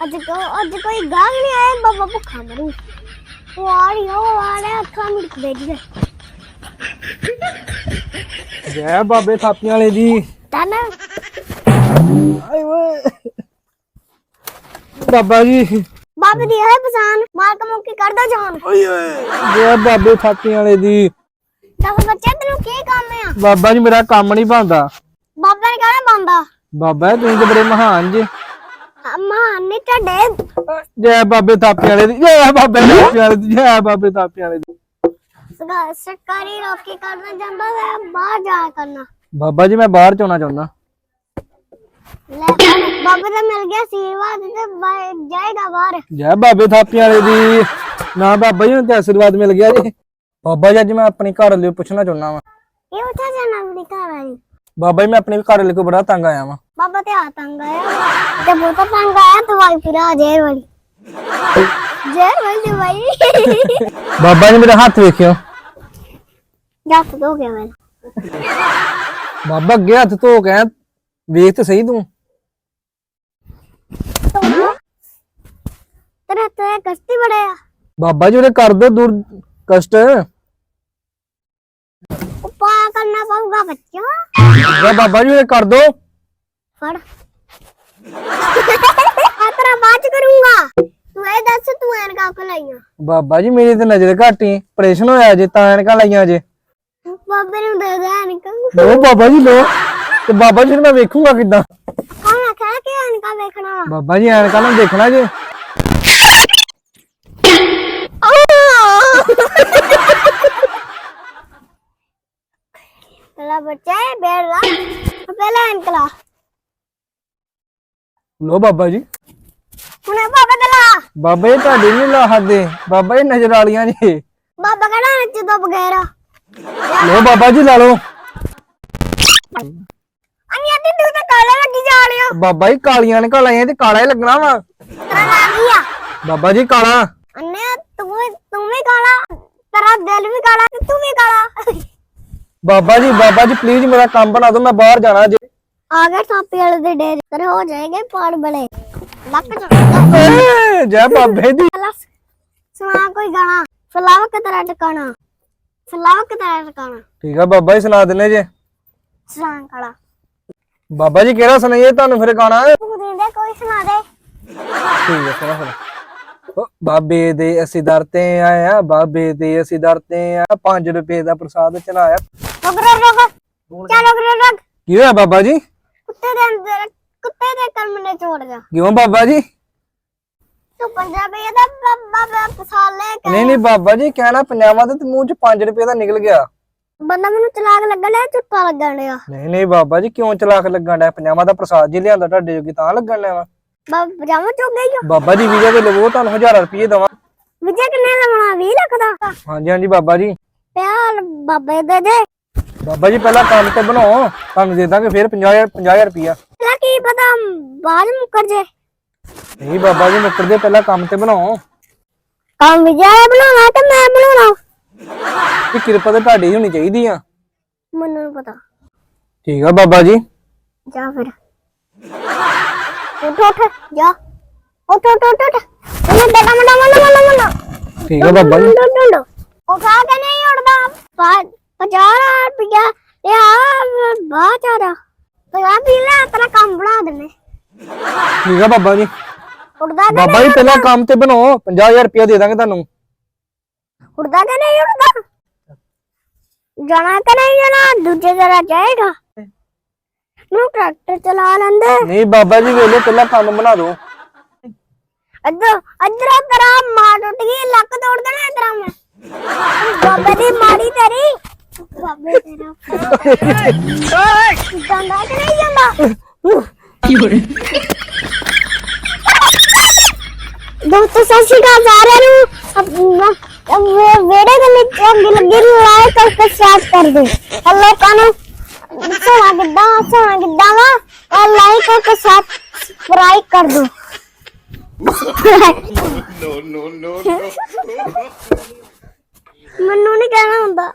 ਅੱਜ ਕੋ ਅੱਜ ਕੋਈ ਗਾਗ ਨਹੀਂ ਆਇਆ ਬਾਬਾ ਭੁੱਖਾ ਮਰੂ। ਉਹ ਆ ਰਹੀ ਆ, ਉਹ ਆ ਰਿਹਾ ਅੱਖਾਂ ਮਿਟ ਦੇ ਜੀ ਬਾਬੇ ਥਾਪੀਆਂ ਵਾਲੇ ਦੀ। ਆਏ ਓਏ। ਬਾਬਾ ਜੀ। ਬਾਬੇ ਦੀ ਹੈ ਪਛਾਣ ਮਾਰ ਕਮੋਕੀ ਕਰਦਾ ਜਾਨ ਓਏ ਓਏ। ਜੈ ਬਾਬੇ ਥਾਪੀਆਂ ਵਾਲੇ ਦੀ। ਦੱਸ ਬੱਚੇ ਤੈਨੂੰ ਕੀ ਕੰਮ ਆ? ਬਾਬਾ ਜੀ ਮੇਰਾ ਕੰਮ ਨਹੀਂ ਬਣਦਾ। ਬਾਬਾ ਨੇ ਕਹਿਣਾ ਬੰਦਾ ਬਾਬਾ ਤੁਸੀਂ ਤੇ ਬੜੇ ਮਹਾਨ ਜੀ। ਮਾਂ ਨੇ ਟੱਡੇ ਜੈ ਬਾਬੇ ਵਾਲੇ ਦੀ ਜੈ ਬਾਬੇ ਥਾਪੀਆਂ ਵਾਲੇ ਦੀ ਜੈ ਬਾਬੇ ਥਾਪੀਆਂ ਵਾਲੇ ਦੀ। ਸਰਕਾਰੀ ਰੋਕੀ ਕਰਨਾ ਜਾਂਦਾ ਹੈ ਬਾਹਰ ਜਾ ਕਰਨਾ ਬਾਬਾ ਜੀ ਮੈਂ ਬਾਹਰ ਚੋਣਾ ਚਾਹੁੰਦਾ। ਲੈ ਬਾਬੇ ਦਾ ਮਿਲ ਗਿਆ ਆਸ਼ੀਰਵਾਦ ਤੇ ਬਾਹਰ ਜਾਏਗਾ ਬਾਹਰ। ਜੈ ਬਾਬੇ ਵਾਲੇ ਦੀ। ਨਾ ਬਾਬਾ ਜੀ ਨੂੰ ਤੇ ਆਸ਼ੀਰਵਾਦ ਮਿਲ ਗਿਆ ਜੀ। ਬਾਬਾ ਜੀ ਅੱਜ ਮੈਂ ਆਪਣੇ ਘਰ ਲਈ ਪੁੱਛਣਾ ਚਾਹੁੰਦਾ ਵਾਂ। ਇਹ ਉੱਥੇ ਜਾਣਾ ਆਪਣੀ ਘਰ? ਵਾਲੀ ਬਾਬਾ ਜੀ ਮੈਂ ਆਪਣੇ ਘਰ ਲਈ ਕੋ ਬੜਾ ਤੰਗ ਆਇਆ ਵਾਂ। ਬਾਬਾ ਤੇ ਆ ਤੰਗ ਆਇਆ। ਤੇ ਬਹੁਤ ਤੰਗ ਆਇਆ ਦਵਾਈ ਫਿਰਾ ਜੇਰ ਵਾਲੀ। ਜੇਰ ਵਾਲੀ ਦਵਾਈ ਬਾਬਾ ਜੀ ਮੇਰਾ ਹੱਥ ਵੇਖਿਓ। ਜੱਤ ਦੋ ਗਿਆ ਮੈਂ ਬਾਬਾ ਅੱਗੇ ਹੱਥ ਧੋ ਕੇ ਆਇਆ, ਵੇਖ ਤੇ ਸਹੀ ਤੂੰ। ਤੇਰੇ ਤੇ ਕਸ਼ਤੀ ਬੜਿਆ ਬਾਬਾ ਜੀ ਉਹਦੇ ਕਰ ਦੋ ਦੂਰ ਕਸ਼ਟ। ਪਊਗਾ ਬੱਚਾ। ਜਾਂ ਬਾਬਾ ਜੀ ਉਹਦੇ ਕਰ ਦੋ। ਫੜ। ਆ ਤੇਰਾ ਬਾਅਦ ਕਰੂੰਗਾ। ਤੂੰ ਇਹ ਦੱਸ ਤੂੰ ਐਨਕਾਂ ਕੋ ਲਾਈਆਂ? ਬਾਬਾ ਜੀ ਮੇਰੀ ਤੇ ਨਜ਼ਰ ਘੱਟ ਹੀ। ਆਪਰੇਸ਼ਨ ਹੋਇਆ ਜੇ ਤਾਂ ਐਨਕਾਂ ਲਾਈਆਂ ਜੇ। ਬਾਬੇ ਨੂੰ ਦੇ ਦੇ ਐਨਕਾਂ। ਲੋ ਬਾਬਾ ਜੀ ਲੋ ਤੇ ਬਾਬਾ ਜੀ ਫਿਰ ਮੈਂ ਵੇਖੂੰਗਾ ਕਿੱਦਾਂ। ਕੌਣ ਆਖਿਆ ਕਿ ਐਨਕਾਂ ਵੇਖਣਾ ਬਾਬਾ ਜੀ ਐਨਕਾਂ ਨੂੰ ਦੇਖਣਾ ਜੇ ਪਹਿਲਾ ਬੱਚਾ ਹੈ ਬੈਠ ਲਾ ਐਨਕਲਾ ਲੋ ਬਾਬਾ ਜੀ। ਹੁਣੇ ਬਾਬਾ ਤੇ ਲਾ। ਬਾਬਾ ਜੀ ਤੁਹਾਡੀ ਨਹੀਂ ਲਾ ਹੱਦੇ ਬਾਬਾ ਜੀ ਨਜ਼ਰ ਵਾਲੀਆਂ ਜੇ। ਬਾਬਾ ਕਹਿੰਦਾ ਨੱਚ ਤੋਂ ਬਗੈਰ ਲੋ ਬਾਬਾ ਜੀ ਲਾ ਲੋ ਅਨੀ ਅੱਧੀ ਤੂੰ ਤਾਂ ਕਾਲਾ ਲੱਗੀ ਜਾ ਰਿਹਾ ਬਾਬਾ ਜੀ ਕਾਲੀਆਂ ਨੇ ਲਾਈਆਂ ਤੇ ਕਾਲਾ ਹੀ ਲੱਗਣਾ ਵਾ। ਤੇਰਾ ਨਾਂ ਕੀ ਆ? ਬਾਬਾ ਜੀ ਕਾਲਾ। ਅੰਨੇ ਤੂੰ ਵੀ ਤੂੰ ਵੀ ਕਾਲਾ। ਤੇਰਾ ਦਿਲ ਵੀ ਕਾਲਾ ਤੇ ਤੂੰ ਵੀ ਕਾਲਾ। ਬਾਬਾ ਜੀ ਬਾਬਾ ਜੀ ਪਲੀਜ਼ ਮੇਰਾ ਕੰਮ ਬਣਾ ਦਿਓ ਮੈਂ ਬਾਹਰ ਜਾਣਾ ਜੇ। ਆ ਗਏ ਥਾਪੀ ਵਾਲੇ ਦੇ ਡੇਰੇ ਤੇਰੇ ਹੋ ਜਾਏਗੇ ਪਾੜ ਬਲੇ ਲੱਕ ਚ ਏ, ਜੈ ਬਾਬੇ ਦੀ। ਸੁਣਾ ਕੋਈ ਗਾਣਾ ਫਲਾਵ ਕੇ ਤੇਰਾ ਟਿਕਾਣਾ ਫਲਾਵ ਕੇ ਤੇਰਾ ਟਿਕਾਣਾ। ਠੀਕ ਆ ਬਾਬਾ ਜੀ ਸੁਣਾ ਦਿੰਨੇ ਜੇ। ਸੁਣਾ ਕਾਲਾ ਬਾਬਾ ਜੀ ਕਿਹੜਾ ਸੁਣਾਈਏ ਤੁਹਾਨੂੰ ਫਿਰ ਗਾਣਾ? ਤੂੰ ਦਿੰਦੇ ਕੋਈ ਸੁਣਾ ਦੇ। ਠੀਕ ਹੈ ਸੁਣਾ ਸੁਣਾ। ਓ, ਬਾਬੇ ਦੇ ਅਸੀਂ ਦਰ ਤੇ ਆਏ ਆ ਬਾਬੇ ਦੇ ਅਸੀਂ ਦਰ ਤੇ ਆ 5 ਰੁਪਏ ਦਾ ਪ੍ਰਸਾਦ ਚੜਾਇਆ ਰੁਕ ਰੁਕ। ਕੀ ਹੋਇਆ ਬਾਬਾ ਜੀ? ਦੇ ਅੰਦਰ ਕੁੱਤੇ ਦੇ ਕਰਮ ਨੇ ਛੋੜ ਗਿਆ ਕਿਉਂ ਬਾਬਾ ਜੀ? ਤੂੰ ਪੰਜਾਬੀ ਦਾ ਬਾਬਾ ਪਸਾਲ ਲੈ ਕੇ ਨਹੀਂ ਨਹੀਂ ਬਾਬਾ ਜੀ ਕਹਿਣਾ ਪੰਜਾਬਾਂ ਦੇ ਤੇ ਮੂੰਹ ਚ 5 ਰੁਪਏ ਦਾ ਨਿਕਲ ਗਿਆ। ਬੰਦਾ ਮੈਨੂੰ ਚਲਾਕ ਲੱਗਣ ਲਿਆ ਝੁੱਟਾ ਲੱਗਣ ਲਿਆ ਨਹੀਂ ਨਹੀਂ ਬਾਬਾ ਜੀ ਕਿਉਂ ਚਲਾਕ ਲੱਗਣ ਡਿਆ? ਪੰਜਾਬਾਂ ਦਾ ਪ੍ਰਸਾਦ ਜੀ ਲਿਆਂਦਾ ਤੁਹਾਡੇ ਜੋਗੀ ਤਾਂ ਲੱਗਣ ਡਿਆ ਵਾ। ਬਾਬਾ ਪਜਾਮਾ ਚੁੱਕ ਗਈ ਬਾਬਾ ਜੀ ਵੀਜ਼ਾ ਤੇ ਲਵੋ ਤੁਹਾਨੂੰ 1000 ਰੁਪਏ ਦਵਾਂ। ਵਿਜੇ ਕਿੰਨੇ ਲਵਣਾ 20 ਲੱਖ ਦਾ? ਹਾਂਜੀ ਹਾਂਜੀ ਬਾਬਾ ਜੀ। ਪਿਆਰ ਬਾਬੇ ਦੇ ਦੇ। ਬਾਬਾ ਜੀ ਪਹਿਲਾਂ ਕੰਮ ਤੇ ਬਣਾਓ ਤੁਹਾਨੂੰ ਦੇ ਦਾਂਗੇ ਫਿਰ 50000 50000 ਰੁਪਿਆ ਲੈ ਕੀ ਪਤਾ ਬਾਅਦ ਮੁੱਕਰ ਜੇ। ਨਹੀਂ ਬਾਬਾ ਜੀ ਮੁੱਕਰਦੇ ਪਹਿਲਾਂ ਕੰਮ ਤੇ ਬਣਾਓ। ਕੰਮ ਵਿਜੇ ਬਣਾਉਣਾ ਤੇ ਮੈਂ ਬਣਾਉਣਾ? ਕਿ ਕਿਰਪਾ ਤੇ ਤੁਹਾਡੀ ਹੋਣੀ ਚਾਹੀਦੀ ਆ। ਮੈਨੂੰ ਨੀ ਪਤਾ। ਠੀਕ ਆ ਬਾਬਾ ਜੀ। ਜਾ ਫਿਰ। ਉੱਠ ਉੱਠ ਜਾ। ਉੱਠ ਉੱਠ ਉੱਠ ਉੱਠ। ਮੈਨੂੰ ਡੱਡਾ ਮੰਡਾ ਮੰਡਾ ਮੰਡਾ ਮੰਡਾ ਠੀਕ ਆ ਬਾਬਾ ਜੀ। ਡੰਡ ਉਠਾ ਕੇ ਨਹੀਂ ਉੜਦਾ ਪਚਾਰ ਰੁਪਇਆ ਇਹ ਆ ਬਾਹਰ ਚਾਰਾ ਪੰਜਾਹ ਪੀ ਲੈ ਤੇਰਾ ਕੰਮ ਬਣਾ ਦਿੰਨੇ ਠੀਕ ਆ ਬਾਬਾ ਜੀ। ਉੜਦਾ ਕਿ ਬਾਬਾ ਜੀ ਪਹਿਲਾਂ ਕੰਮ ਤੇ ਬਣਾਓ 50000 ਰੁਪਇਆ ਦੇ ਦਾਂਗੇ ਤੁਹਾਨੂੰ। ਉੜਦਾ ਕਿ ਨਹੀਂ ਉੜਦਾ। ਜਾਣਾ ਕਿ ਨਹੀਂ ਜਾਣਾ ਦੂਜੇ ਜਰਾ ਜਾਏਗਾ। ਨੂੰ ਟਰੈਕਟਰ ਚਲਾ ਲੈਂਦੇ। ਨਹੀਂ ਬਾਬਾ ਜੀ ਵੇਲੇ ਪਹਿਲਾਂ ਕੰਮ ਬਣਾ ਦਿਓ। ਅੱਧਰ ਅੱਧਰ ਤੇਰਾ ਮਾਂ ਟੁੱਟ ਗਈ ਲੱਕ ਤੋੜ ਦੇਣਾ ਤੇਰਾ ਮੈਂ। ਬਾਬੇ ਦੀ ਮਾੜੀ ਤੇਰੀ। ਬਾਬੇ ਤੇਰਾ ਜਾਂਦਾ ਕਿ ਨਹੀਂ ਜਾਂਦਾ? ਦੋਸਤੋ ਸਤਿ ਸ਼੍ਰੀ ਅਕਾਲ ਸਾਰਿਆਂ ਨੂੰ। ਵੇੜੇ ਦੇ ਵਿੱਚ ਅੱਗ ਲੱਗੀ ਲਾਈਕ ਕਰਕੇ ਸਟਾਰਟ ਕਰ ਦੇ ਹਲੋ ਕਾਨੂੰ? ਸੋਣਾ ਕਿੱਦਾਂ ਸੋਣਾ ਕਿੱਦਾਂ ਵਾ? ਆ ਲਾਈਕ ਕਰਕੇ ਸਬਸਕ੍ਰਾਈਬ ਕਰ ਦੋ no, no, no, no. ਮੈਨੂੰ ਨਹੀਂ ਕਹਿਣਾ ਹੁੰਦਾ।